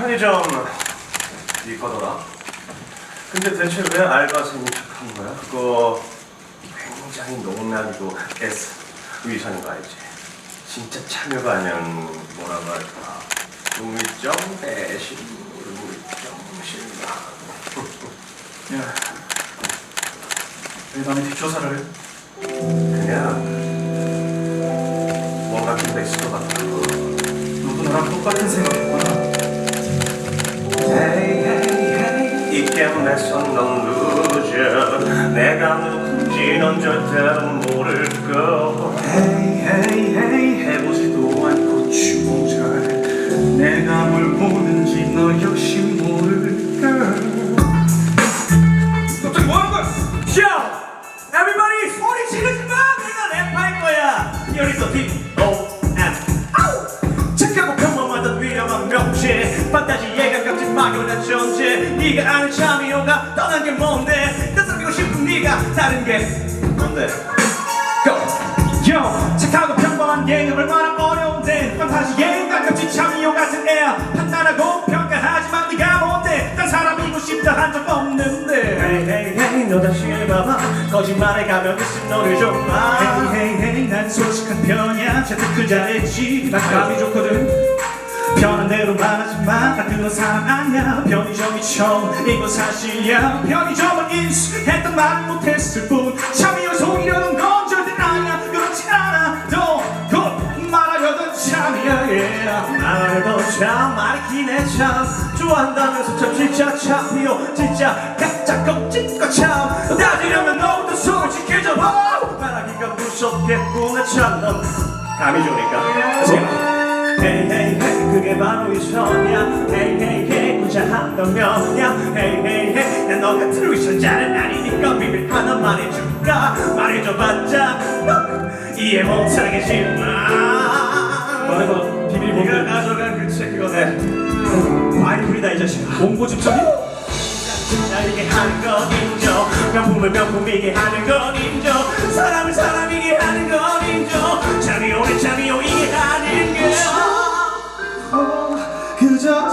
편의점 네 거더라. 근데 대체 왜 알바생인 척한 거야? 그거 굉장히 농락이고 S 위선인 거 알지? 진짜 참여가 아니면 뭐라고 할까? 우물정 대신 우물정 실망. 야, 왜 남의 뒷조사를 해? 그냥 뭔가 좀 있을 것 같아. 너도 나랑 똑같은 생각 넌 루저 내가 누군지 넌 절대로 모를 거 헤이 헤이 헤이 해보지도 않고 충절 내가 뭘 보는지 너 역시 모를까 갑자기 뭐 하는 거야? Yo! Everybody 소리 지르지 마! 내가 랩할 거야! 여기서 D-O-M 아우! 존재 네가 아는 참이오가? 떠난 게 뭔데? 낯설고 싶은 네가 다른 게 뭔데? Go! Yo! 착하고 평범한 얘는 얼마나 어려운데 판타지에 가깝지 참이오 같은 애야. 판단하고 평가하지만 네가 뭔데? 딴 사람이고 싶다. 한 적 없는데. Hey hey hey. 너 다시 해봐봐. 거짓말에 가면 있음 너를 좀봐. 헤이 헤이 난 솔직한 편이야. 재테크 잘했지. 나 감이 좋거든 편한 대로 말하지만 나 그런 사람 아니야 편의점이 처음 이건 사실이야. 편의점을 인수했던 말 못했을 뿐. 참이어 속이려는 건 절대 아니야. 그렇지 않아도 곧 말하려던 참이야. Yeah. 말도 참 많긴 해참. 좋아한다면서 참 진짜 참이요. 진짜 가짜 껍질 거참. 따지려면 너부터 솔직해져 봐. 말하기가 무섭겠구나 참넌 감이 좋으니까. 제 발 헤이 헤이 헤이 그게 바로 위선이야 헤이 헤이 헤이 혼자 한던 명이야. 헤이 헤이 헤이 난너 같은 위선자는 아니니까 비밀 하나만 해줄까? 말해줘봤자 너 이해 못하겠지만 말해봐. 비밀 네가 뭔데 가져간 그 책 그거네. 와이프리다 이 자식아. 공고 집착이? 날리게 하는 건 인정. 명품을 명품이게 하는 건 인정. 사람을 사람 그저